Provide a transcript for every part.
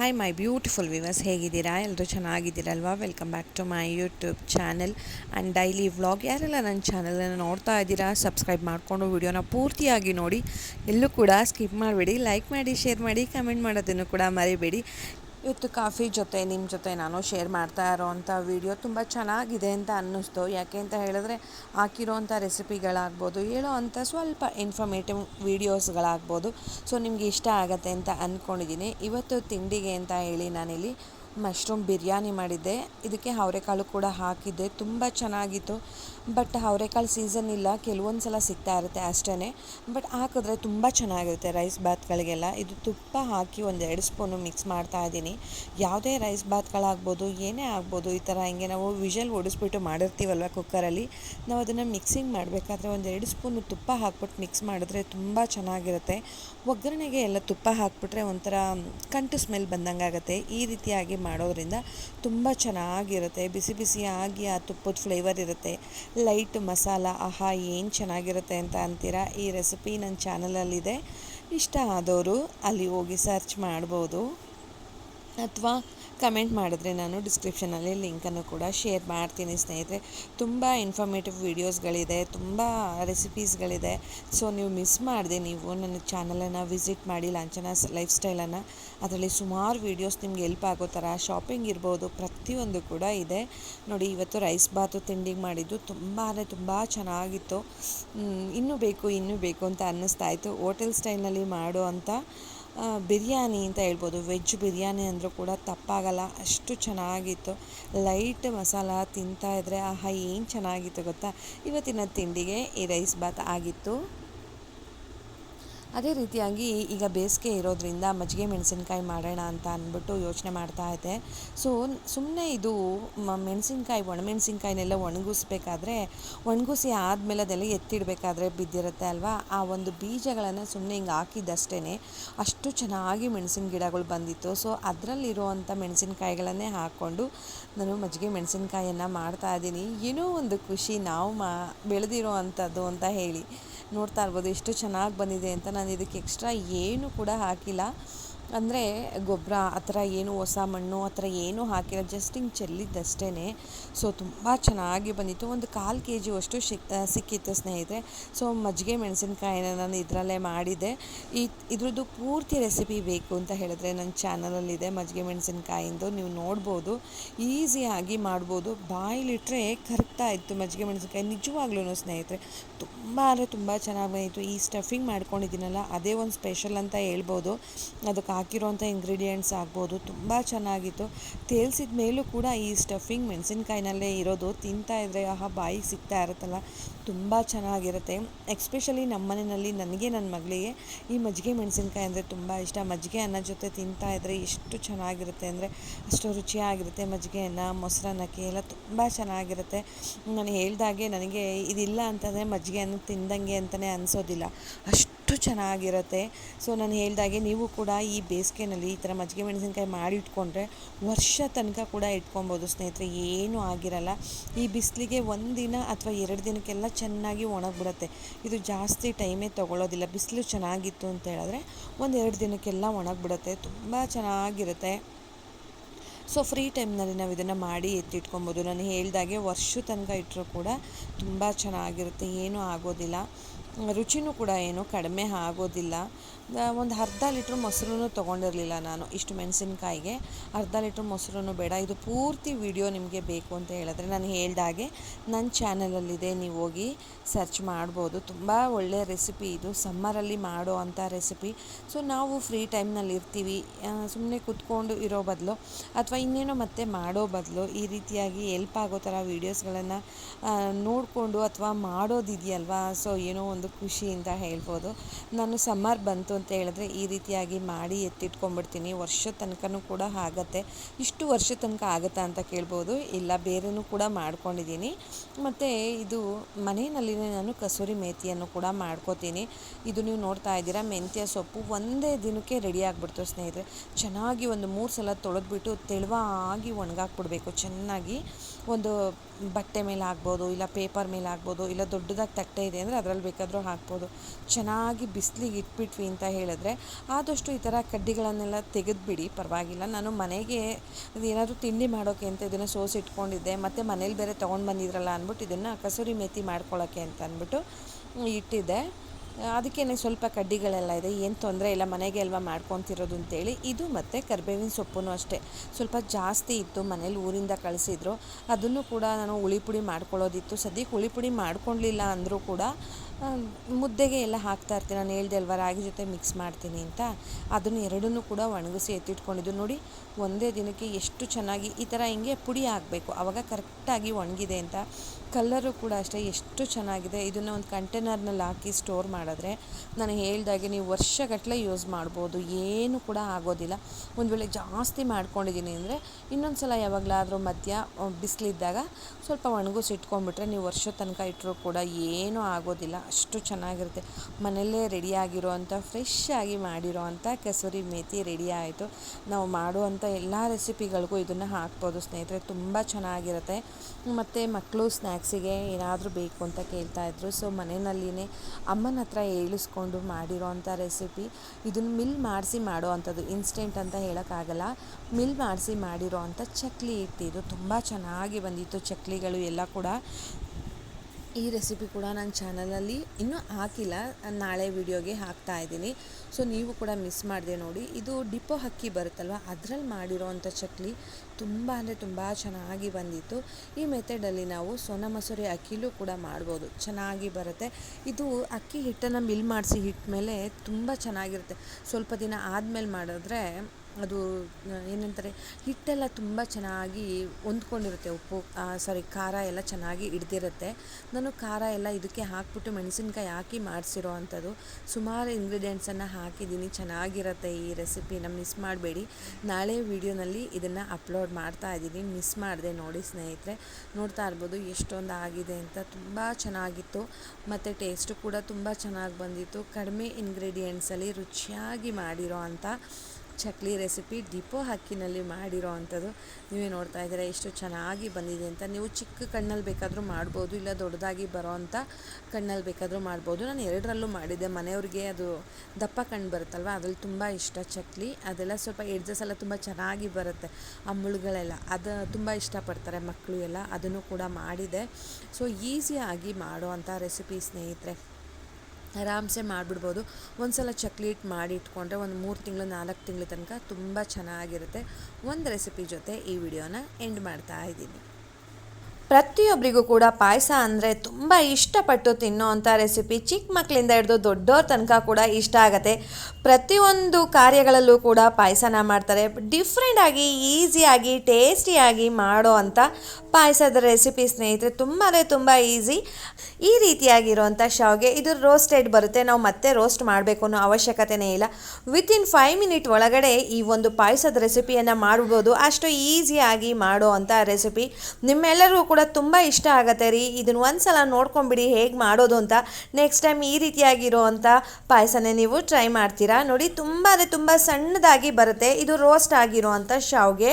Hi my beautiful viewers ಹೇಗಿದ್ದೀರಾ? ಎಲ್ಲರೂ ಚೆನ್ನಾಗಿದ್ದೀರಲ್ವಾ? Welcome back to my YouTube channel and daily vlog ಯಾರೆಲ್ಲ ನನ್ನ ಚಾನಲನ್ನು ನೋಡ್ತಾ ಇದ್ದೀರಾ ಸಬ್ಸ್ಕ್ರೈಬ್ ಮಾಡಿಕೊಂಡು ವಿಡಿಯೋನ ಪೂರ್ತಿಯಾಗಿ ನೋಡಿ. ಎಲ್ಲೂ ಕೂಡ ಸ್ಕಿಪ್ ಮಾಡಬೇಡಿ ಲೈಕ್ ಮಾಡಿ ಶೇರ್ ಮಾಡಿ ಕಮೆಂಟ್ ಮಾಡೋದನ್ನು ಕೂಡ ಮರಿಬೇಡಿ. ಇವತ್ತು ಕಾಫಿ ಜೊತೆ ನಿಮ್ಮ ಜೊತೆ ನಾನು ಶೇರ್ ಮಾಡ್ತಾ ಇರೋವಂಥ ವಿಡಿಯೋ ತುಂಬ ಚೆನ್ನಾಗಿದೆ ಅಂತ ಅನ್ನಿಸ್ತು. ಯಾಕೆ ಅಂತ ಹೇಳಿದ್ರೆ ಹಾಕಿರೋವಂಥ ರೆಸಿಪಿಗಳಾಗ್ಬೋದು ಹೇಳೋ ಅಂಥ ಸ್ವಲ್ಪ ಇನ್ಫಾರ್ಮೇಟಿವ್ ವೀಡಿಯೋಸ್ಗಳಾಗ್ಬೋದು ಸೊ ನಿಮಗೆ ಇಷ್ಟ ಆಗತ್ತೆ ಅಂತ ಅಂದ್ಕೊಂಡಿದ್ದೀನಿ ಇವತ್ತು ತಿಂಡಿಗೆ ಅಂತ ಹೇಳಿ ನಾನಿಲ್ಲಿ ಮಶ್ರೂಮ್ ಬಿರಿಯಾನಿ ಮಾಡಿದ್ದೆ. ಇದಕ್ಕೆ ಅವರೆಕಾಳು ಕೂಡ ಹಾಕಿದ್ದೆ. ತುಂಬ ಚೆನ್ನಾಗಿತ್ತು. ಬಟ್ ಅವರೆಕಾಳು ಸೀಸನ್ ಇಲ್ಲ. ಕೆಲವೊಂದು ಸಲ ಸಿಗ್ತಾ ಇರುತ್ತೆ ಅಷ್ಟೇ ಬಟ್ ಹಾಕಿದ್ರೆ ತುಂಬ ಚೆನ್ನಾಗಿರುತ್ತೆ ರೈಸ್ ಬಾತ್ಗಳಿಗೆಲ್ಲ. ಇದು ತುಪ್ಪ ಹಾಕಿ ಒಂದು ಎರಡು ಸ್ಪೂನು ಮಿಕ್ಸ್ ಮಾಡ್ತಾ ಇದ್ದೀನಿ. ಯಾವುದೇ ರೈಸ್ ಬಾತ್ಗಳಾಗ್ಬೋದು, ಏನೇ ಆಗ್ಬೋದು, ಈ ಥರ ಹಿಂಗೆ ನಾವು ವಿಷಲ್ ಓಡಿಸ್ಬಿಟ್ಟು ಮಾಡಿರ್ತೀವಲ್ವ ಕುಕ್ಕರಲ್ಲಿ ನಾವು ಅದನ್ನು ಮಿಕ್ಸಿಂಗ್ ಮಾಡಬೇಕಾದ್ರೆ ಒಂದು ಎರಡು ಸ್ಪೂನು ತುಪ್ಪ ಹಾಕ್ಬಿಟ್ಟು ಮಿಕ್ಸ್ ಮಾಡಿದ್ರೆ ತುಂಬ ಚೆನ್ನಾಗಿರುತ್ತೆ. ಒಗ್ಗರಣೆಗೆ ಎಲ್ಲ ತುಪ್ಪ ಹಾಕ್ಬಿಟ್ರೆ ಒಂಥರ ಕಂಟು ಸ್ಮೆಲ್ ಬಂದಂಗೆ ಆಗುತ್ತೆ ಈ ರೀತಿಯಾಗಿ ಮಾಡೋದ್ರಿಂದ ತುಂಬ ಚೆನ್ನಾಗಿರುತ್ತೆ. ಬಿಸಿ ಬಿಸಿಯಾಗಿ ಆ ತುಪ್ಪದ ಫ್ಲೇವರ್ ಇರುತ್ತೆ. ಲೈಟ್ ಮಸಾಲ, ಆಹಾ, ಏನು ಚೆನ್ನಾಗಿರುತ್ತೆ ಅಂತ ಅಂತೀರಾ? ಈ ರೆಸಿಪಿ ನನ್ನ ಚಾನಲಲ್ಲಿದೆ ಇಷ್ಟ ಆದವರು ಅಲ್ಲಿ ಹೋಗಿ ಸರ್ಚ್ ಮಾಡ್ಬೋದು. ಅಥವಾ ಕಮೆಂಟ್ ಮಾಡಿದ್ರೆ ನಾನು ಡಿಸ್ಕ್ರಿಪ್ಷನಲ್ಲಿ ಲಿಂಕನ್ನು ಕೂಡ ಶೇರ್ ಮಾಡ್ತೀನಿ, ಸ್ನೇಹಿತರೆ. ತುಂಬ ಇನ್ಫಾರ್ಮೇಟಿವ್ ವೀಡಿಯೋಸ್ಗಳಿದೆ ತುಂಬ ರೆಸಿಪೀಸ್ಗಳಿದೆ ಸೊ ನೀವು ಮಿಸ್ ಮಾಡಿದೆ ನೀವು. ನನ್ನ ಚಾನಲನ್ನು ವಿಸಿಟ್ ಮಾಡಿ ಲಾಂಛನ ಲೈಫ್ ಸ್ಟೈಲನ್ನು ಅದರಲ್ಲಿ ಸುಮಾರು ವೀಡಿಯೋಸ್ ನಿಮ್ಗೆ ಎಲ್ಪ್ ಆಗೋ ಥರ ಶಾಪಿಂಗ್ ಇರ್ಬೋದು, ಪ್ರತಿಯೊಂದು ಕೂಡ ಇದೆ. ನೋಡಿ, ಇವತ್ತು ರೈಸ್ ಬಾತು ತಿಂಡಿಗೆ ಮಾಡಿದ್ದು ತುಂಬಾ ತುಂಬ ಚೆನ್ನಾಗಿತ್ತು. ಇನ್ನೂ ಬೇಕು ಇನ್ನೂ ಬೇಕು ಅಂತ ಅನ್ನಿಸ್ತಾ ಇತ್ತು. ಹೋಟೆಲ್ ಸ್ಟೈಲ್ನಲ್ಲಿ ಮಾಡೋ ಅಂಥ ಬಿರಿಯಾನಿ ಅಂತ ಹೇಳ್ಬೋದು. ವೆಜ್ ಬಿರಿಯಾನಿ ಅಂದರೂ ಕೂಡ ತಪ್ಪಾಗಲ್ಲ. ಅಷ್ಟು ಚೆನ್ನಾಗಿತ್ತು. ಲೈಟ್ ಮಸಾಲ ತಿಂತಾಯಿದ್ರೆ ಆಹಾ, ಏನು ಚೆನ್ನಾಗಿತ್ತು ಗೊತ್ತಾ? ಇವತ್ತಿನ ತಿಂಡಿಗೆ ಈ ರೈಸ್ ಬಾತ್ ಆಗಿತ್ತು. ಅದೇ ರೀತಿಯಾಗಿ ಈಗ ಬೇಸಿಗೆ ಇರೋದ್ರಿಂದ ಮಜ್ಜಿಗೆ ಮೆಣಸಿನ್ಕಾಯಿ ಮಾಡೋಣ ಅಂತ ಅಂದ್ಬಿಟ್ಟು ಯೋಚನೆ ಮಾಡ್ತಾ ಇದ್ದೆ. ಸೊ ಸುಮ್ಮನೆ ಇದು ಮೆಣಸಿನ್ಕಾಯಿ ಒಣಮೆಣಸಿನ್ಕಾಯಿನೆಲ್ಲ ಒಣಗಿಸ್ಬೇಕಾದ್ರೆ, ಒಣಗಿಸಿ ಆದಮೇಲೆ ಅದೆಲ್ಲ ಎತ್ತಿಡಬೇಕಾದ್ರೆ ಬಿದ್ದಿರುತ್ತೆ ಅಲ್ವಾ? ಆ ಒಂದು ಬೀಜಗಳನ್ನು ಸುಮ್ಮನೆ ಹಿಂಗೆ ಹಾಕಿದ್ದಷ್ಟೇ ಅಷ್ಟು ಚೆನ್ನಾಗಿ ಮೆಣಸಿನ ಗಿಡಗಳು ಬಂದಿತ್ತು. ಸೊ ಅದರಲ್ಲಿರುವಂಥ ಮೆಣಸಿನ್ಕಾಯಿಗಳನ್ನೇ ಹಾಕ್ಕೊಂಡು ನಾನು ಮಜ್ಜಿಗೆ ಮೆಣಸಿನ್ಕಾಯನ್ನು ಮಾಡ್ತಾ ಇದ್ದೀನಿ. ಏನೋ ಒಂದು ಖುಷಿ ನಾವು ಮಾ, ಬೆಳೆದಿರೋ ಅಂಥದ್ದು ಅಂತ ಹೇಳಿ. ನೋಡ್ತಾ ಇರ್ಬೋದು. ಎಷ್ಟು ಚೆನ್ನಾಗಿ ಬಂದಿದೆ ಅಂತ ನಾನು ಇದಕ್ಕೆ ಎಕ್ಸ್ಟ್ರಾ ಏನು ಕೂಡ ಹಾಕಿಲ್ಲ. ಅಂದರೆ ಗೊಬ್ಬರ, ಆ ಥರ ಏನು ಹೊಸ ಮಣ್ಣು, ಆ ಥರ ಏನೂ ಹಾಕಿಲ್ಲ ಜಸ್ಟ್ ಹಿಂಗೆ ಚೆಲ್ಲಿದ್ದಷ್ಟೇ ಸೊ ತುಂಬ ಚೆನ್ನಾಗಿ ಬಂದಿತ್ತು. ಒಂದು ಕಾಲು ಕೆ ಜಿಯಷ್ಟು ಸಿಕ್ ಸಿಕ್ಕಿತ್ತು ಸ್ನೇಹಿತರೆ. ಸೊ ಮಜ್ಜಿಗೆ ಮೆಣಸಿನ್ಕಾಯಿನ ನಾನು ಇದರಲ್ಲೇ ಮಾಡಿದ್ದೆ. ಈ ಇದ್ರದ್ದು ಪೂರ್ತಿ ರೆಸಿಪಿ ಬೇಕು ಅಂತ ಹೇಳಿದ್ರೆ ನನ್ನ ಚಾನಲಲ್ಲಿದೆ ಮಜ್ಜಿಗೆ ಮೆಣಸಿನ್ಕಾಯಿಂದು. ನೀವು ನೋಡ್ಬೋದು. ಈಸಿಯಾಗಿ ಮಾಡ್ಬೋದು. ಬಾಯಿಲಿಟ್ಟರೆ ಕರಗ್ತಾ ಇತ್ತು ಮಜ್ಜಿಗೆ ಮೆಣಸಿನ್ಕಾಯಿ ನಿಜವಾಗ್ಲೂ ಸ್ನೇಹಿತರೆ. ತುಂಬ ಅಂದರೆ ತುಂಬ ಚೆನ್ನಾಗಿ ಬಂದಿತ್ತು. ಈ ಸ್ಟಫಿಂಗ್ ಮಾಡ್ಕೊಂಡಿದ್ದೀನಲ್ಲ, ಅದೇ ಒಂದು ಸ್ಪೆಷಲ್ ಅಂತ ಹೇಳ್ಬೋದು. ಅದಕ್ಕೆ ಹಾಕಿರೋಂಥ ಇಂಗ್ರೀಡಿಯೆಂಟ್ಸ್ ಆಗ್ಬೋದು, ತುಂಬ ಚೆನ್ನಾಗಿತ್ತು. ತೇಲ್ಸಿದ ಮೇಲೂ ಕೂಡ ಈ ಸ್ಟಫಿಂಗ್ ಮೆಣಸಿನ್ಕಾಯಿನಲ್ಲೇ ಇರೋದು. ತಿಂತಾ ಇದ್ದರೆ ಆಹಾ, ಬಾಯಿಗೆ ಸಿಗ್ತಾ ಇರುತ್ತಲ್ಲ, ತುಂಬ ಚೆನ್ನಾಗಿರುತ್ತೆ. ಎಕ್ಸ್ಪೆಷಲಿ ನಮ್ಮ ಮನೆಯಲ್ಲಿ ನನಗೆ, ನನ್ನ ಮಗಳಿಗೆ, ಈ ಮಜ್ಜಿಗೆ ಮೆಣಸಿನ್ಕಾಯಿ ಅಂದರೆ ತುಂಬ ಇಷ್ಟ. ಮಜ್ಜಿಗೆ ಅನ್ನ ಜೊತೆ ತಿಂತಾ ಇದ್ದರೆ ಎಷ್ಟು ಚೆನ್ನಾಗಿರುತ್ತೆ ಅಂದರೆ ಅಷ್ಟು ರುಚಿಯಾಗಿರುತ್ತೆ ಮಜ್ಜಿಗೆ ಅನ್ನ ಮೊಸರನ್ನಕ್ಕೆ ಎಲ್ಲ ತುಂಬ ಚೆನ್ನಾಗಿರುತ್ತೆ. ನಾನು ಹೇಳ್ದಾಗೆ ನನಗೆ ಇದಿಲ್ಲ ಅಂತಂದರೆ ಮಜ್ಜಿಗೆ ಅನ್ನ ತಿಂದಂಗೆ ಅಂತಲೇ ಅನಿಸೋದಿಲ್ಲ. ಅಷ್ಟು ಚೆನ್ನಾಗಿರುತ್ತೆ. ಸೊ ನಾನು ಹೇಳ್ದಾಗೆ ನೀವು ಕೂಡ ಈ ಬೇಸಿಗೆನಲ್ಲಿ ಈ ಥರ ಮಜ್ಜಿಗೆ ಮೆಣಸಿನ್ಕಾಯಿ ಮಾಡಿ ಇಟ್ಕೊಂಡ್ರೆ ವರ್ಷ ತನಕ ಕೂಡ ಇಟ್ಕೊಬೋದು ಸ್ನೇಹಿತರೆ, ಏನೂ ಆಗಿರಲ್ಲ. ಈ ಬಿಸಿಲಿಗೆ ಒಂದಿನ ಅಥವಾ ಎರಡು ದಿನಕ್ಕೆಲ್ಲ ಚೆನ್ನಾಗಿ ಒಣಗಿಬಿಡುತ್ತೆ. ಇದು ಜಾಸ್ತಿ ಟೈಮೇ ತೊಗೊಳ್ಳೋದಿಲ್ಲ ಬಿಸಿಲು ಚೆನ್ನಾಗಿತ್ತು ಅಂತ ಹೇಳಿದ್ರೆ ಒಂದು ದಿನಕ್ಕೆಲ್ಲ ಒಣಗಿಬಿಡುತ್ತೆ. ತುಂಬ ಚೆನ್ನಾಗಿರುತ್ತೆ. ಸೊ ಫ್ರೀ ಟೈಮ್ನಲ್ಲಿ ನಾವು ಇದನ್ನು ಮಾಡಿ ಎತ್ತಿಟ್ಕೊಬೋದು. ನಾನು ಹೇಳಿದಾಗೆ ವರ್ಷ ತನಕ ಇಟ್ಟರೂ ಕೂಡ ತುಂಬ ಚೆನ್ನಾಗಿರುತ್ತೆ. ಏನೂ ಆಗೋದಿಲ್ಲ. ರುಚಿನೂ ಕೂಡ ಏನು ಕಡಿಮೆ ಆಗೋದಿಲ್ಲ. ಒಂದು ಅರ್ಧ ಲೀಟ್ರ್ ಮೊಸರು ತೊಗೊಂಡಿರಲಿಲ್ಲ ನಾನು ಇಷ್ಟು ಮೆಣಸಿನ್ಕಾಯಿಗೆ. ಅರ್ಧ ಲೀಟ್ರ್ ಮೊಸರು ಬೇಡ. ಇದು ಪೂರ್ತಿ ವಿಡಿಯೋ ನಿಮಗೆ ಬೇಕು ಅಂತ ಹೇಳಿದ್ರೆ ನಾನು ಹೇಳ್ದಾಗೆ ನನ್ನ ಚಾನಲಲ್ಲಿದೆ, ನೀವು ಹೋಗಿ ಸರ್ಚ್ ಮಾಡ್ಬೋದು. ತುಂಬ ಒಳ್ಳೆಯ ರೆಸಿಪಿ ಇದು. ಸಮ್ಮರಲ್ಲಿ ಮಾಡೋ ಅಂಥ ರೆಸಿಪಿ. ಸೊ ನಾವು ಫ್ರೀ ಟೈಮ್ನಲ್ಲಿ ಇರ್ತೀವಿ. ಸುಮ್ಮನೆ ಕೂತ್ಕೊಂಡು ಇರೋ ಬದಲು ಅಥವಾ ಇನ್ನೇನೋ ಮತ್ತೆ ಮಾಡೋ ಬದಲು ಈ ರೀತಿಯಾಗಿ ಎಲ್ಪ್ ಆಗೋ ಥರ ವೀಡಿಯೋಸ್ಗಳನ್ನು ನೋಡಿಕೊಂಡು ಅಥವಾ ಮಾಡೋದಿದೆಯಲ್ವಾ? ಸೊ ಏನೋ ಒಂದು ಖುಷಿ ಅಂತ ಹೇಳ್ಬೋದು. ನಾನು ಸಮ್ಮರ್ ಬಂತು ಅಂತ ಹೇಳಿದ್ರೆ ಈ ರೀತಿಯಾಗಿ ಮಾಡಿ ಎತ್ತಿಟ್ಕೊಂಡ್ಬಿಡ್ತೀನಿ. ವರ್ಷ ತನಕನೂ ಕೂಡ ಆಗತ್ತೆ. ಇಷ್ಟು ವರ್ಷ ತನಕ ಆಗುತ್ತಾ ಅಂತ ಕೇಳ್ಬೋದು. ಇಲ್ಲ, ಬೇರೆನೂ ಕೂಡ ಮಾಡ್ಕೊಂಡಿದ್ದೀನಿ. ಮತ್ತು ಇದು ಮನೆಯಲ್ಲಿನೇ ನಾನು ಕಸೂರಿ ಮೇಥಿಯನ್ನು ಕೂಡ ಮಾಡ್ಕೋತೀನಿ. ಇದು ನೀವು ನೋಡ್ತಾ ಇದ್ದೀರಾ, ಮೆಂತ್ಯ ಸೊಪ್ಪು ಒಂದೇ ದಿನಕ್ಕೆ ರೆಡಿ ಆಗಿಬಿಡ್ತು ಸ್ನೇಹಿತರೆ. ಚೆನ್ನಾಗಿ ಒಂದು ಮೂರು ಸಲ ತೊಳೆದ್ಬಿಟ್ಟು ತೆಳುವಾಗಿ ಒಣಗಾಕ್ಬಿಡ್ಬೇಕು ಚೆನ್ನಾಗಿ. ಒಂದು ಬಟ್ಟೆ ಮೇಲೆ ಆಗ್ಬೋದು ಇಲ್ಲ ಪೇಪರ್ ಮೇಲೆ ಆಗ್ಬೋದು ಇಲ್ಲ ದೊಡ್ಡದಾಗಿ ತಟ್ಟೆ ಇದೆ ಅಂದರೆ ಅದರಲ್ಲಿ ಬೇಕಾದರೂ ಹಾಕ್ಬೋದು. ಚೆನ್ನಾಗಿ ಬಿಸಿಲಿಗೆ ಇಟ್ಬಿಟ್ವಿ ಅಂತ ಹೇಳಿದ್ರೆ ಆದಷ್ಟು ಈ ಥರ ಕಡ್ಡಿಗಳನ್ನೆಲ್ಲ ತೆಗೆದುಬಿಡಿ, ಪರವಾಗಿಲ್ಲ. ನಾನು ಮನೆಗೆ ಏನಾದರೂ ತಿಂಡಿ ಮಾಡೋಕ್ಕೆ ಅಂತ ಇದನ್ನು ಸೋಸಿ ಇಟ್ಕೊಂಡಿದ್ದೆ, ಮತ್ತು ಮನೇಲಿ ಬೇರೆ ತೊಗೊಂಡು ಬಂದಿದ್ರಲ್ಲ ಅಂದ್ಬಿಟ್ಟು ಇದನ್ನು ಕಸೂರಿ ಮೇಥಿ ಮಾಡ್ಕೊಳ್ಳೋಕ್ಕೆ ಅಂತ ಅಂದ್ಬಿಟ್ಟು ಇಟ್ಟಿದ್ದೆ. ಅದಕ್ಕೇನೆ ಸ್ವಲ್ಪ ಕಡ್ಡಿಗಳೆಲ್ಲ ಇದೆ. ಏನು ತೊಂದರೆ ಇಲ್ಲ, ಮನೆಗೆ ಅಲ್ವಾ ಮಾಡ್ಕೊತಿರೋದು ಅಂತೇಳಿ. ಇದು ಮತ್ತು ಕರ್ಬೇವಿನ ಸೊಪ್ಪು ಅಷ್ಟೇ. ಸ್ವಲ್ಪ ಜಾಸ್ತಿ ಇತ್ತು, ಮನೇಲಿ ಊರಿಂದ ಕಳಿಸಿದ್ರು. ಅದನ್ನು ಕೂಡ ನಾನು ಹುಳಿ ಪುಡಿ ಮಾಡ್ಕೊಳ್ಳೋದಿತ್ತು. ಸದ್ಯಕ್ಕೆ ಹುಳಿ ಪುಡಿ ಮಾಡ್ಕೊಳ್ಲಿಲ್ಲ ಅಂದರೂ ಕೂಡ ಮುದ್ದೆಗೆ ಎಲ್ಲ ಹಾಕ್ತಾ ಇರ್ತೀನಿ. ನಾನು ಹೇಳ್ದೆ ಅಲ್ವಾ, ರಾಗಿ ಜೊತೆ ಮಿಕ್ಸ್ ಮಾಡ್ತೀನಿ ಅಂತ. ಅದನ್ನು ಎರಡನ್ನೂ ಕೂಡ ಒಣಗಿಸಿ ಎತ್ತಿಟ್ಕೊಂಡಿದ್ದು. ನೋಡಿ, ಒಂದೇ ದಿನಕ್ಕೆ ಎಷ್ಟು ಚೆನ್ನಾಗಿ ಈ ಥರ ಹಿಂಗೆ ಪುಡಿ ಆಗಬೇಕು ಆವಾಗ ಕರೆಕ್ಟಾಗಿ ಒಣಗಿದೆ ಅಂತ ಕಲ್ಲರು ಕೂಡ ಅಷ್ಟೇ, ಎಷ್ಟು ಚೆನ್ನಾಗಿದೆ. ಇದನ್ನು ಒಂದು ಕಂಟೈನರ್ನಲ್ಲಿ ಹಾಕಿ ಸ್ಟೋರ್ ಮಾಡಿದ್ರೆ ನಾನು ಹೇಳ್ದಾಗೆ ನೀವು ವರ್ಷಗಟ್ಟಲೆ ಯೂಸ್ ಮಾಡ್ಬೋದು. ಏನು ಕೂಡ ಆಗೋದಿಲ್ಲ. ಒಂದು ವೇಳೆ ಜಾಸ್ತಿ ಮಾಡ್ಕೊಂಡಿದ್ದೀನಿ ಅಂದರೆ ಇನ್ನೊಂದು ಸಲ ಯಾವಾಗಲಾದರೂ ಮಧ್ಯ ಬಿಸಿಲಿದ್ದಾಗ ಸ್ವಲ್ಪ ಒಣಗಿಸಿ ಇಟ್ಕೊಂಡ್ಬಿಟ್ರೆ ನೀವು ವರ್ಷದ ತನಕ ಇಟ್ಟರೂ ಕೂಡ ಏನೂ ಆಗೋದಿಲ್ಲ. ಅಷ್ಟು ಚೆನ್ನಾಗಿರುತ್ತೆ. ಮನೆಯಲ್ಲೇ ರೆಡಿಯಾಗಿರೋ ಅಂಥ ಫ್ರೆಶ್ ಆಗಿ ಮಾಡಿರೋ ಅಂಥ ಕಸೂರಿ ರೆಡಿ ಆಯಿತು. ನಾವು ಮಾಡುವಂಥ ಎಲ್ಲ ರೆಸಿಪಿಗಳಿಗೂ ಇದನ್ನು ಹಾಕ್ಬೋದು ಸ್ನೇಹಿತರೆ. ತುಂಬ ಚೆನ್ನಾಗಿರುತ್ತೆ. ಮತ್ತು ಮಕ್ಕಳು ಸ್ನ್ಯಾಕ್ಸಿಗೆ ಏನಾದರೂ ಬೇಕು ಅಂತ ಕೇಳ್ತಾಯಿದ್ರು ಸೊ ಮನೆಯಲ್ಲಿನೇ ಅಮ್ಮನ ಹತ್ರ ಹೇಳಿಸ್ಕೊಂಡು ಮಾಡಿರೋ ಅಂಥ ರೆಸಿಪಿ ಇದನ್ನು ಮಿಲ್ ಮಾಡಿಸಿ ಮಾಡೋ ಅಂಥದ್ದು. ಇನ್ಸ್ಟೆಂಟ್ ಅಂತ ಹೇಳೋಕ್ಕಾಗಲ್ಲ. ಮಿಲ್ ಮಾಡಿಸಿ ಮಾಡಿರೋ ಅಂಥ ಚಕ್ಲಿ ಇಟ್ಟಿದ್ದು ತುಂಬ ಚೆನ್ನಾಗಿ ಬಂದಿತ್ತು. ಚಕ್ಲಿಗಳು ಎಲ್ಲ ಕೂಡ ಈ ರೆಸಿಪಿ ಕೂಡ ನನ್ನ ಚಾನಲಲ್ಲಿ ಇನ್ನೂ ಹಾಕಿಲ್ಲ. ನಾಳೆ ವಿಡಿಯೋಗೆ ಹಾಕ್ತಾ ಇದ್ದೀನಿ. ಸೊ ನೀವು ಕೂಡ ಮಿಸ್ ಮಾಡಿದೆ ನೋಡಿ. ಇದು ಡಿಪೋ ಅಕ್ಕಿ ಬರುತ್ತಲ್ವ? ಅದರಲ್ಲಿ ಮಾಡಿರೋವಂಥ ಚಕ್ಲಿ ತುಂಬ ಅಂದರೆ ತುಂಬ ಚೆನ್ನಾಗಿ ಬಂದಿತ್ತು. ಈ ಮೆಥಡಲ್ಲಿ ನಾವು ಸೋನಾ ಮಸೂರಿ ಅಕ್ಕಿಲೂ ಕೂಡ ಮಾಡ್ಬೋದು. ಚೆನ್ನಾಗಿ ಬರುತ್ತೆ. ಇದು ಅಕ್ಕಿ ಹಿಟ್ಟನ್ನು ಮಿಲ್ ಮಾಡಿಸಿ ಹಿಟ್ಟ ಮೇಲೆ ತುಂಬ ಚೆನ್ನಾಗಿರುತ್ತೆ. ಸ್ವಲ್ಪ ದಿನ ಆದಮೇಲೆ ಮಾಡಿದ್ರೆ ಅದು ಏನಂತಾರೆ, ಹಿಟ್ಟೆಲ್ಲ ತುಂಬ ಚೆನ್ನಾಗಿ ಹೊಂದ್ಕೊಂಡಿರುತ್ತೆ ಉಪ್ಪು ಸಾರಿ ಖಾರ ಎಲ್ಲ ಚೆನ್ನಾಗಿ ಹಿಡ್ದಿರುತ್ತೆ. ನಾನು ಖಾರ ಎಲ್ಲ ಇದಕ್ಕೆ ಹಾಕ್ಬಿಟ್ಟು ಮೆಣಸಿನ್ಕಾಯಿ ಹಾಕಿ ಮಾಡಿಸಿರೋ ಅಂಥದ್ದು. ಸುಮಾರು ಇಂಗ್ರೀಡಿಯೆಂಟ್ಸನ್ನು ಹಾಕಿದ್ದೀನಿ, ಚೆನ್ನಾಗಿರುತ್ತೆ ಈ ರೆಸಿಪಿನ ಮಿಸ್ ಮಾಡಬೇಡಿ. ನಾಳೆ ವೀಡಿಯೋನಲ್ಲಿ ಇದನ್ನು ಅಪ್ಲೋಡ್ ಮಾಡ್ತಾ ಇದ್ದೀನಿ ಮಿಸ್ ಮಾಡಿದೆ ನೋಡಿ ಸ್ನೇಹಿತರೆ. ನೋಡ್ತಾ ಇರ್ಬೋದು ಎಷ್ಟೊಂದು ಆಗಿದೆ ಅಂತ, ತುಂಬ ಚೆನ್ನಾಗಿತ್ತು. ಮತ್ತು ಟೇಸ್ಟು ಕೂಡ ತುಂಬ ಚೆನ್ನಾಗಿ ಬಂದಿತ್ತು. ಕಡಿಮೆ ಇಂಗ್ರೀಡಿಯೆಂಟ್ಸಲ್ಲಿ ರುಚಿಯಾಗಿ ಮಾಡಿರೋ ಅಂಥ ಚಕ್ಲಿ ರೆಸಿಪಿ ಡಿಪೋ ಅಕ್ಕಿನಲ್ಲಿ ಮಾಡಿರೋ ಅಂಥದ್ದು ನೀವೇ ನೋಡ್ತಾ ಇದ್ದೀರಾ. ಎಷ್ಟು ಚೆನ್ನಾಗಿ ಬಂದಿದೆ ಅಂತ. ನೀವು ಚಿಕ್ಕ ಕಣ್ಣಲ್ಲಿ ಬೇಕಾದರೂ ಮಾಡ್ಬೋದು, ಇಲ್ಲ ದೊಡ್ಡದಾಗಿ ಬರೋ ಅಂಥ ಕಣ್ಣಲ್ಲಿ ಬೇಕಾದರೂ ಮಾಡ್ಬೋದು. ನಾನು ಎರಡರಲ್ಲೂ ಮಾಡಿದ್ದೆ. ಮನೆಯವ್ರಿಗೆ ಅದು ದಪ್ಪ ಕಣ್ಣು ಬರುತ್ತಲ್ವ, ಅದ್ರಲ್ಲಿ ತುಂಬ ಇಷ್ಟ ಚಕ್ಲಿ. ಅದೆಲ್ಲ ಸ್ವಲ್ಪ ಎಡ್ಜಸ್ ಎಲ್ಲ ತುಂಬ ಚೆನ್ನಾಗಿ ಬರುತ್ತೆ, ಆ ಮುಳುಗಳೆಲ್ಲ ಅದು ತುಂಬ ಇಷ್ಟಪಡ್ತಾರೆ ಮಕ್ಕಳು ಎಲ್ಲ. ಅದನ್ನು ಕೂಡ ಮಾಡಿದೆ. ಸೊ ಈಸಿಯಾಗಿ ಮಾಡೋ ಅಂಥ ರೆಸಿಪಿ ಸ್ನೇಹಿತರೆ. ಆರಾಮ್ಸೆ ಮಾಡಿಬಿಡ್ಬೋದು. ಒಂದು ಸಲ ಚಕ್ಲಿ ಹಿಟ್ಟು ಮಾಡಿ ಇಟ್ಕೊಂಡ್ರೆ ಒಂದು ಮೂರು ತಿಂಗಳು, ನಾಲ್ಕು ತಿಂಗಳ ತನಕ ತುಂಬ ಚೆನ್ನಾಗಿರುತ್ತೆ. ಒಂದು ರೆಸಿಪಿ ಜೊತೆ ಈ ವಿಡಿಯೋನ ಎಂಡ್ ಮಾಡ್ತಾ ಇದ್ದೀನಿ. ಪ್ರತಿಯೊಬ್ಬರಿಗೂ ಕೂಡ ಪಾಯಸ ಅಂದರೆ ತುಂಬ ಇಷ್ಟಪಟ್ಟು ತಿನ್ನೋವಂಥ ರೆಸಿಪಿ ಚಿಕ್ಕ ಮಕ್ಕಳಿಂದ ಹಿಡಿದು ದೊಡ್ಡವ್ರ ತನಕ ಕೂಡ ಇಷ್ಟ ಆಗುತ್ತೆ. ಪ್ರತಿಯೊಂದು ಕಾರ್ಯಗಳಲ್ಲೂ ಕೂಡ ಪಾಯಸನ ಮಾಡ್ತಾರೆ. ಡಿಫ್ರೆಂಟಾಗಿ ಈಸಿಯಾಗಿ ಟೇಸ್ಟಿಯಾಗಿ ಮಾಡೋ ಅಂಥ ಪಾಯಸದ ರೆಸಿಪಿ ಸ್ನೇಹಿತರೆ ತುಂಬಾ ತುಂಬ ಈಸಿ ಈ ರೀತಿಯಾಗಿರುವಂಥ ಶಾವ್ಗೆ ಇದು ರೋಸ್ಟೆಡ್ ಬರುತ್ತೆ. ನಾವು ಮತ್ತೆ ರೋಸ್ಟ್ ಮಾಡಬೇಕು ಅನ್ನೋ ಅವಶ್ಯಕತೆನೇ ಇಲ್ಲ. ವಿತಿನ್ ಫೈವ್ ಮಿನಿಟ್ ಒಳಗಡೆ ಈ ಒಂದು ಪಾಯಸದ ರೆಸಿಪಿಯನ್ನು ಮಾಡ್ಬೋದು. ಅಷ್ಟು ಈಸಿಯಾಗಿ ಮಾಡೋ ಅಂಥ ರೆಸಿಪಿ ನಿಮ್ಮೆಲ್ಲರಿಗೂ ಕೂಡ ತುಂಬ ಇಷ್ಟ ಆಗುತ್ತೆ ರೀ. ಇದನ್ನು ಒಂದು ಸಲ ನೋಡ್ಕೊಂಬಿಡಿ ಹೇಗೆ ಮಾಡೋದು ಅಂತ. ನೆಕ್ಸ್ಟ್ ಟೈಮ್ ಈ ರೀತಿಯಾಗಿರೋ ಅಂಥ ಪಾಯಸನೇ ನೀವು ಟ್ರೈ ಮಾಡ್ತೀರಾ. ನೋಡಿ ತುಂಬ ಅಂದರೆ ತುಂಬ ಸಣ್ಣದಾಗಿ ಬರುತ್ತೆ. ಇದು ರೋಸ್ಟ್ ಆಗಿರೋ ಅಂಥ ಶಾವ್ಗೆ.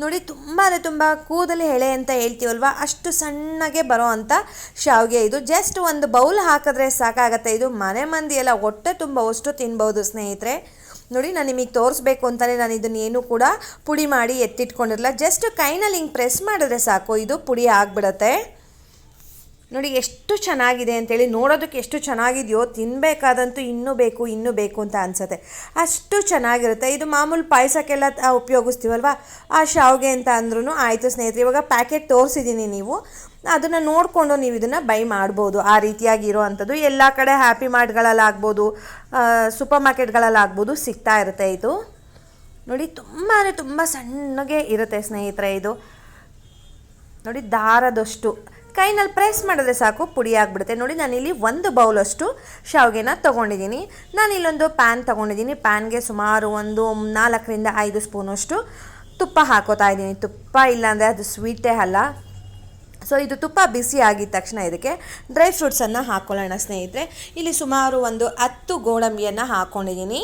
ನೋಡಿ ತುಂಬ ಅಂದರೆ ತುಂಬ ಕೂದಲು ಎಳೆ ಅಂತ ಹೇಳ್ತೀವಲ್ವ? ಅಷ್ಟು ಸಣ್ಣಗೆ ಬರೋ ಅಂಥ ಶಾವ್ಗೆ ಇದು. ಜಸ್ಟ್ ಒಂದು ಬೌಲ್ ಹಾಕಿದ್ರೆ ಸಾಕಾಗತ್ತೆ. ಇದು ಮನೆ ಮಂದಿ ಎಲ್ಲ ಹೊಟ್ಟೆ ತುಂಬ ಅಷ್ಟು ತಿನ್ಬೋದು ಸ್ನೇಹಿತರೆ. ನೋಡಿ, ನಾನು ನಿಮಗೆ ತೋರಿಸ್ಬೇಕು ಅಂತಲೇ ನಾನು ಇದನ್ನು ಏನು ಕೂಡ ಪುಡಿ ಮಾಡಿ ಎತ್ತಿಟ್ಕೊಂಡಿರಲ್ಲ ಜಸ್ಟ್ ಕೈನಲ್ಲಿ ಹಿಂಗೆ ಪ್ರೆಸ್ ಮಾಡಿದ್ರೆ ಸಾಕು, ಇದು ಪುಡಿ ಆಗಿಬಿಡತ್ತೆ. ನೋಡಿ, ಎಷ್ಟು ಚೆನ್ನಾಗಿದೆ ಅಂತೇಳಿ, ನೋಡೋದಕ್ಕೆ ಎಷ್ಟು ಚೆನ್ನಾಗಿದೆಯೋ ತಿನ್ನಬೇಕಾದಂತೂ ಇನ್ನೂ ಬೇಕು ಇನ್ನೂ ಬೇಕು ಅಂತ ಅನಿಸುತ್ತೆ. ಅಷ್ಟು ಚೆನ್ನಾಗಿರುತ್ತೆ. ಇದು ಮಾಮೂಲು ಪಾಯಸಕ್ಕೆಲ್ಲ ಉಪಯೋಗಿಸ್ತೀವಲ್ವ? ಆ ಶಾವಿಗೆ ಅಂತ ಅಂದ್ರೂ ಆಯಿತು ಸ್ನೇಹಿತರೆ. ಇವಾಗ ಪ್ಯಾಕೆಟ್ ತೋರಿಸಿದ್ದೀನಿ ನೀವು. ಅದನ್ನು ನೋಡಿಕೊಂಡು ನೀವು ಇದನ್ನು ಬೈ ಮಾಡ್ಬೋದು. ಆ ರೀತಿಯಾಗಿ ಇರೋವಂಥದ್ದು ಎಲ್ಲ ಕಡೆ ಹ್ಯಾಪಿ ಮಾರ್ಟ್ಗಳಲ್ಲಾಗ್ಬೋದು ಸೂಪರ್ ಮಾರ್ಕೆಟ್ಗಳಲ್ಲಾಗ್ಬೋದು ಸಿಗ್ತಾ ಇರುತ್ತೆ ಇದು. ನೋಡಿ, ತುಂಬ ತುಂಬ ಸಣ್ಣಗೆ ಇರುತ್ತೆ ಸ್ನೇಹಿತರೆ ಇದು. ನೋಡಿ, ದಾರದಷ್ಟು. ಕೈನಲ್ಲಿ ಪ್ರೆಸ್ ಮಾಡಿದ್ರೆ ಸಾಕು, ಪುಡಿ ಆಗಿಬಿಡುತ್ತೆ. ನೋಡಿ, ನಾನಿಲ್ಲಿ ಒಂದು ಬೌಲಷ್ಟು ಶಾವಿಗೆನ ತೊಗೊಂಡಿದ್ದೀನಿ. ನಾನು ಇಲ್ಲೊಂದು ಪ್ಯಾನ್ ತೊಗೊಂಡಿದ್ದೀನಿ ಪ್ಯಾನ್ಗೆ ಸುಮಾರು ಒಂದು ನಾಲ್ಕರಿಂದ ಐದು ಸ್ಪೂನಷ್ಟು ತುಪ್ಪ ಹಾಕೋತಾ ಇದ್ದೀನಿ. ತುಪ್ಪ ಇಲ್ಲಾಂದರೆ ಅದು ಸ್ವೀಟೇ ಅಲ್ಲ. ಸೊ ಇದು ತುಪ್ಪ ಬಿಸಿ ಆಗಿದ ತಕ್ಷಣ ಇದಕ್ಕೆ ಡ್ರೈ ಫ್ರೂಟ್ಸನ್ನು ಹಾಕ್ಕೊಳ್ಳೋಣ ಸ್ನೇಹಿತರೆ. ಇಲ್ಲಿ ಸುಮಾರು ಒಂದು ಹತ್ತು ಗೋಡಂಬಿಯನ್ನು ಹಾಕ್ಕೊಂಡಿದ್ದೀನಿ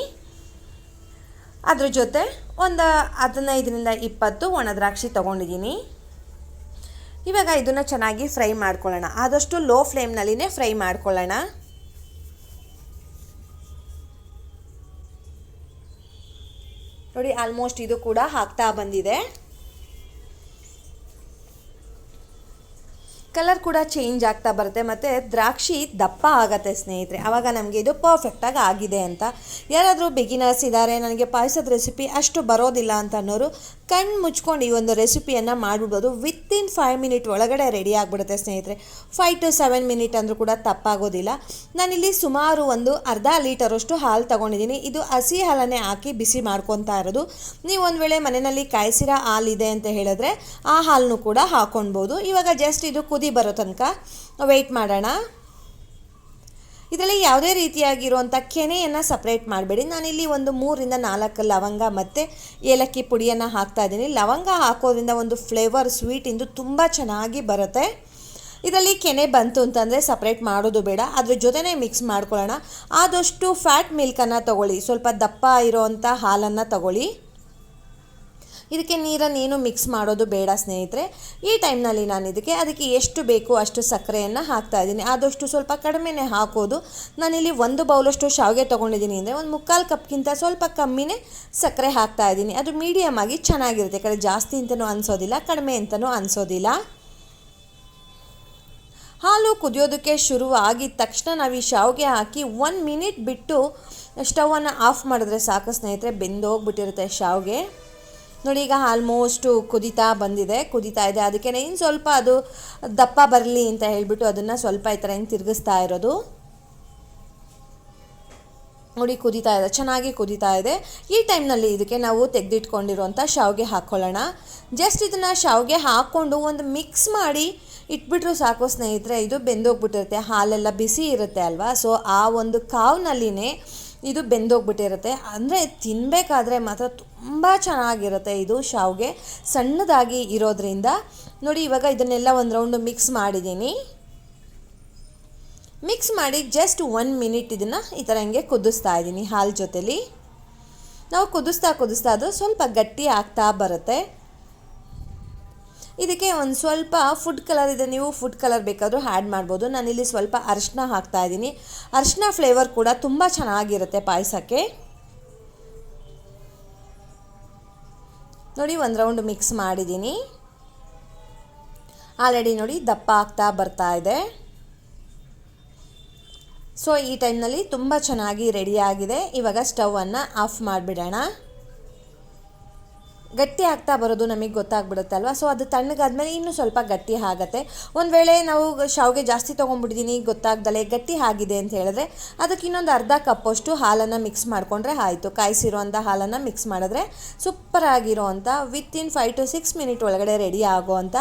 ಅದ್ರ ಜೊತೆ ಒಂದು ಹದಿನೈದರಿಂದ ಇಪ್ಪತ್ತು ಒಣ ದ್ರಾಕ್ಷಿ ತೊಗೊಂಡಿದ್ದೀನಿ. ಇವಾಗ ಇದನ್ನು ಚೆನ್ನಾಗಿ ಫ್ರೈ ಮಾಡ್ಕೊಳ್ಳೋಣ. ಆದಷ್ಟು ಲೋ ಫ್ಲೇಮ್ನಲ್ಲಿನೇ ಫ್ರೈ ಮಾಡ್ಕೊಳ್ಳೋಣ. ನೋಡಿ ಆಲ್ಮೋಸ್ಟ್ ಇದು ಕೂಡ ಹಾಕ್ತಾ ಬಂದಿದೆ. ಕಲರ್ ಕೂಡ ಚೇಂಜ್ ಆಗ್ತಾ ಬರುತ್ತೆ, ಮತ್ತು ದ್ರಾಕ್ಷಿ ದಪ್ಪ ಆಗತ್ತೆ ಸ್ನೇಹಿತರೆ. ಆವಾಗ ನಮಗೆ ಇದು ಪರ್ಫೆಕ್ಟಾಗಿ ಆಗಿದೆ ಅಂತ. ಯಾರಾದರೂ ಬಿಗಿನರ್ಸ್ ಇದ್ದಾರೆ ನನಗೆ ಪಾಯಸದ ರೆಸಿಪಿ ಅಷ್ಟು ಬರೋದಿಲ್ಲ ಅಂತ ಅನ್ನೋರು ಕಣ್ಣು ಮುಚ್ಕೊಂಡು ಈ ಒಂದು ರೆಸಿಪಿಯನ್ನು ಮಾಡಿಬಿಡ್ಬೋದು. ಇನ್ ಫೈವ್ ಮಿನಿಟ್ ಒಳಗಡೆ ರೆಡಿ ಆಗಿಬಿಡುತ್ತೆ ಸ್ನೇಹಿತರೆ. ಫೈವ್ ಟು ಸೆವೆನ್ ಮಿನಿಟ್ ಅಂದರೂ ಕೂಡ ತಪ್ಪಾಗೋದಿಲ್ಲ. ನಾನಿಲ್ಲಿ ಸುಮಾರು ಒಂದು ಅರ್ಧ ಲೀಟರಷ್ಟು ಹಾಲು ತಗೊಂಡಿದ್ದೀನಿ. ಇದು ಹಸಿ ಹಾಲನ್ನೇ ಹಾಕಿ ಬಿಸಿ ಮಾಡ್ಕೊತಾ ಇರೋದು. ನೀವು ಒಂದು ವೇಳೆ ಮನೆಯಲ್ಲಿ ಕಾಯಿಸಿರೋ ಹಾಲಿದೆ ಅಂತ ಹೇಳಿದ್ರೆ ಆ ಹಾಲನ್ನು ಕೂಡ ಹಾಕೊಳ್ಬೋದು ಇವಾಗ ಜಸ್ಟ್ ಇದು ಬರೋ ತನಕ ವೆಯ್ಟ್ ಮಾಡೋಣ. ಇದರಲ್ಲಿ ಯಾವುದೇ ರೀತಿಯಾಗಿರುವಂಥ ಕೆನೆಯನ್ನು ಸಪ್ರೇಟ್ ಮಾಡಬೇಡಿ. ನಾನಿಲ್ಲಿ ಒಂದು ಮೂರಿಂದ ನಾಲ್ಕು ಲವಂಗ ಮತ್ತು ಏಲಕ್ಕಿ ಪುಡಿಯನ್ನು ಹಾಕ್ತಾ ಇದ್ದೀನಿ. ಲವಂಗ ಹಾಕೋದ್ರಿಂದ ಒಂದು ಫ್ಲೇವರ್ ಸ್ವೀಟಿಂದು ತುಂಬ ಚೆನ್ನಾಗಿ ಬರುತ್ತೆ. ಇದರಲ್ಲಿ ಕೆನೆ ಬಂತು ಅಂತಂದರೆ ಸಪ್ರೇಟ್ ಮಾಡೋದು ಬೇಡ. ಅದ್ರ ಜೊತೆನೇ ಮಿಕ್ಸ್ ಮಾಡ್ಕೊಳ್ಳೋಣ. ಆದಷ್ಟು ಫ್ಯಾಟ್ ಮಿಲ್ಕನ್ನು ತಗೊಳ್ಳಿ. ಸ್ವಲ್ಪ ದಪ್ಪ ಇರೋವಂಥ ಹಾಲನ್ನು ತಗೊಳ್ಳಿ. ಇದಕ್ಕೆ ನೀರನ್ನು ಏನು ಮಿಕ್ಸ್ ಮಾಡೋದು ಬೇಡ ಸ್ನೇಹಿತರೆ. ಈ ಟೈಮ್ನಲ್ಲಿ ನಾನು ಇದಕ್ಕೆ ಅದಕ್ಕೆ ಎಷ್ಟು ಬೇಕು ಅಷ್ಟು ಸಕ್ಕರೆಯನ್ನು ಹಾಕ್ತಾ ಇದ್ದೀನಿ. ಆದಷ್ಟು ಸ್ವಲ್ಪ ಕಡಿಮೆನೇ ಹಾಕೋದು. ನಾನಿಲ್ಲಿ ಒಂದು ಬೌಲಷ್ಟು ಶಾವಿಗೆ ತೊಗೊಂಡಿದ್ದೀನಿ ಅಂದರೆ ಒಂದು ಮುಕ್ಕಾಲು ಕಪ್ಗಿಂತ ಸ್ವಲ್ಪ ಕಮ್ಮಿನೇ ಸಕ್ಕರೆ ಹಾಕ್ತಾ ಇದ್ದೀನಿ. ಅದು ಮೀಡಿಯಮ್ ಆಗಿ ಚೆನ್ನಾಗಿರುತ್ತೆ. ಕಡೆ ಜಾಸ್ತಿ ಅಂತಲೂ ಅನಿಸೋದಿಲ್ಲ, ಕಡಿಮೆ ಅಂತಲೂ ಅನಿಸೋದಿಲ್ಲ. ಹಾಲು ಕುದಿಯೋದಕ್ಕೆ ಶುರು ಆಗಿದ ತಕ್ಷಣ ನಾವು ಈ ಶಾವಿಗೆ ಹಾಕಿ ಒನ್ ಮಿನಿಟ್ ಬಿಟ್ಟು ಸ್ಟವನ್ನು ಆಫ್ ಮಾಡಿದ್ರೆ ಸಾಕು ಸ್ನೇಹಿತರೆ. ಬೆಂದೋಗ್ಬಿಟ್ಟಿರುತ್ತೆ ಶಾವಿಗೆ. ನೋಡಿ, ಈಗ ಆಲ್ಮೋಸ್ಟು ಕುದಿತಾ ಬಂದಿದೆ, ಕುದಿತಾ ಇದೆ. ಅದಕ್ಕೆ ಇನ್ನು ಸ್ವಲ್ಪ ಅದು ದಪ್ಪ ಬರಲಿ ಅಂತ ಹೇಳಿಬಿಟ್ಟು ಅದನ್ನು ಸ್ವಲ್ಪ ಈ ಥರ ಹಿಂಗೆ ತಿರುಗಿಸ್ತಾ ಇರೋದು. ನೋಡಿ, ಕುದಿತಾ ಇದೆ, ಚೆನ್ನಾಗಿ ಕುದಿತಾ ಇದೆ. ಈ ಟೈಮ್ನಲ್ಲಿ ಇದಕ್ಕೆ ನಾವು ತೆಗೆದಿಟ್ಕೊಂಡಿರುವಂಥ ಶಾವಿಗೆ ಹಾಕ್ಕೊಳ್ಳೋಣ ಜಸ್ಟ್ ಇದನ್ನು ಶಾವಿಗೆ ಹಾಕ್ಕೊಂಡು ಒಂದು ಮಿಕ್ಸ್ ಮಾಡಿ ಇಟ್ಬಿಟ್ರು ಸಾಕು ಸ್ನೇಹಿತರೆ, ಇದು ಬೆಂದೋಗ್ಬಿಟ್ಟಿರುತ್ತೆ, ಹಾಲೆಲ್ಲ ಬಿಸಿ ಇರುತ್ತೆ ಅಲ್ವಾ? ಸೊ ಆ ಒಂದು ಕಾವ್ನಲ್ಲಿನೇ ಇದು ಬೆಂದೋಗ್ಬಿಟ್ಟಿರುತ್ತೆ. ಅಂದರೆ ತಿನ್ನಬೇಕಾದ್ರೆ ಮಾತ್ರ ತುಂಬ ಚೆನ್ನಾಗಿರುತ್ತೆ ಇದು ಶಾವಿಗೆ. ಸಣ್ಣದಾಗಿ ಇರೋದ್ರಿಂದ. ನೋಡಿ, ಇವಾಗ ಇದನ್ನೆಲ್ಲ ಒಂದು ರೌಂಡು ಮಿಕ್ಸ್ ಮಾಡಿದ್ದೀನಿ. ಮಿಕ್ಸ್ ಮಾಡಿ ಜಸ್ಟ್ ಒನ್ ಮಿನಿಟ್ ಇದನ್ನು ಈ ಥರ ಹಂಗೆ ಕುದಿಸ್ತಾ ಇದ್ದೀನಿ ಹಾಲು ಜೊತೇಲಿ. ನಾವು ಕುದಿಸ್ತಾ ಕುದಿಸ್ತಾ ಅದು ಸ್ವಲ್ಪ ಗಟ್ಟಿ ಆಗ್ತಾ ಬರುತ್ತೆ. ಇದಕ್ಕೆ ಒಂದು ಸ್ವಲ್ಪ ಫುಡ್ ಕಲರ್ ಇದೆ, ನೀವು ಫುಡ್ ಕಲರ್ ಬೇಕಾದರೂ ಆ್ಯಡ್ ಮಾಡ್ಬೋದು. ನಾನಿಲ್ಲಿ ಸ್ವಲ್ಪ ಅರಿಶಿನ ಹಾಕ್ತಾ ಇದ್ದೀನಿ. ಅರಿಶಿನ ಫ್ಲೇವರ್ ಕೂಡ ತುಂಬ ಚೆನ್ನಾಗಿರುತ್ತೆ ಪಾಯಸಕ್ಕೆ. ನೋಡಿ, ಒಂದು ರೌಂಡ್ ಮಿಕ್ಸ್ ಮಾಡಿದ್ದೀನಿ. ಆಲ್ರೆಡಿ ನೋಡಿ, ದಪ್ಪ ಆಗ್ತಾ ಬರ್ತಾ ಇದೆ. ಸೊ ಈ ಟೈಮ್ನಲ್ಲಿ ತುಂಬ ಚೆನ್ನಾಗಿ ರೆಡಿಯಾಗಿದೆ ಇವಾಗ ಸ್ಟವನ್ನು ಆಫ್ ಮಾಡಿಬಿಡೋಣ. ಗಟ್ಟಿ ಆಗ್ತಾ ಬರೋದು ನಮಗೆ ಗೊತ್ತಾಗ್ಬಿಡುತ್ತಲ್ವ? ಸೊ ಅದು ತಣ್ಣಗಾದ್ಮೇಲೆ ಇನ್ನೂ ಸ್ವಲ್ಪ ಗಟ್ಟಿ ಆಗುತ್ತೆ. ಒಂದು ವೇಳೆ ನಾವು ಶಾವಿಗೆ ಜಾಸ್ತಿ ತೊಗೊಂಡ್ಬಿಟ್ಟಿದ್ದೀನಿ ಗೊತ್ತಾಗ್ದಲೆ ಗಟ್ಟಿ ಆಗಿದೆ ಅಂತ ಹೇಳಿದ್ರೆ ಅದಕ್ಕೆ ಇನ್ನೊಂದು ಅರ್ಧ ಕಪ್ಪಷ್ಟು ಹಾಲನ್ನು ಮಿಕ್ಸ್ ಮಾಡಿಕೊಂಡ್ರೆ ಆಯಿತು. ಕಾಯಿಸಿರುವಂಥ ಹಾಲನ್ನು ಮಿಕ್ಸ್ ಮಾಡಿದ್ರೆ super with in five to six minute ಒಳಗಡೆ ರೆಡಿ ಆಗೋವಂಥ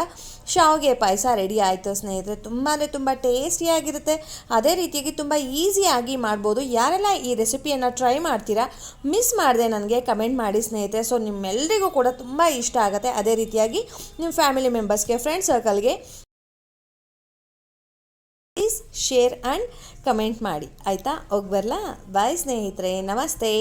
ಶಾವಿಗೆ ಪಾಯಸ ರೆಡಿ ಆಯಿತು ಸ್ನೇಹಿತರೆ. ತುಂಬ ಅಂದರೆ ತುಂಬ ಟೇಸ್ಟಿಯಾಗಿರುತ್ತೆ ಅದೇ ರೀತಿಯಾಗಿ ತುಂಬ ಈಸಿಯಾಗಿ ಮಾಡ್ಬೋದು. ಯಾರೆಲ್ಲ ಈ ರೆಸಿಪಿಯನ್ನು ಟ್ರೈ ಮಾಡ್ತೀರಾ ಮಿಸ್ ಮಾಡಿದೆ ನನಗೆ ಕಮೆಂಟ್ ಮಾಡಿ ಸ್ನೇಹಿತರೆ. ಸೊ ನಿಮ್ಮೆಲ್ಲರಿಗೂ ಕೂಡ ತುಂಬ ಇಷ್ಟ ಆಗುತ್ತೆ. ಅದೇ ರೀತಿಯಾಗಿ ನಿಮ್ಮ ಫ್ಯಾಮಿಲಿ ಮೆಂಬರ್ಸ್ಗೆ ಫ್ರೆಂಡ್ ಸರ್ಕಲ್ಗೆ ಪ್ಲೀಸ್ ಶೇರ್ ಆ್ಯಂಡ್ ಕಮೆಂಟ್ ಮಾಡಿ. ಆಯಿತಾ? ಹೋಗ್ಬರ್ಲಾ ಬರಲಾ? ಬಾಯ್ ಸ್ನೇಹಿತರೆ. ನಮಸ್ತೆ.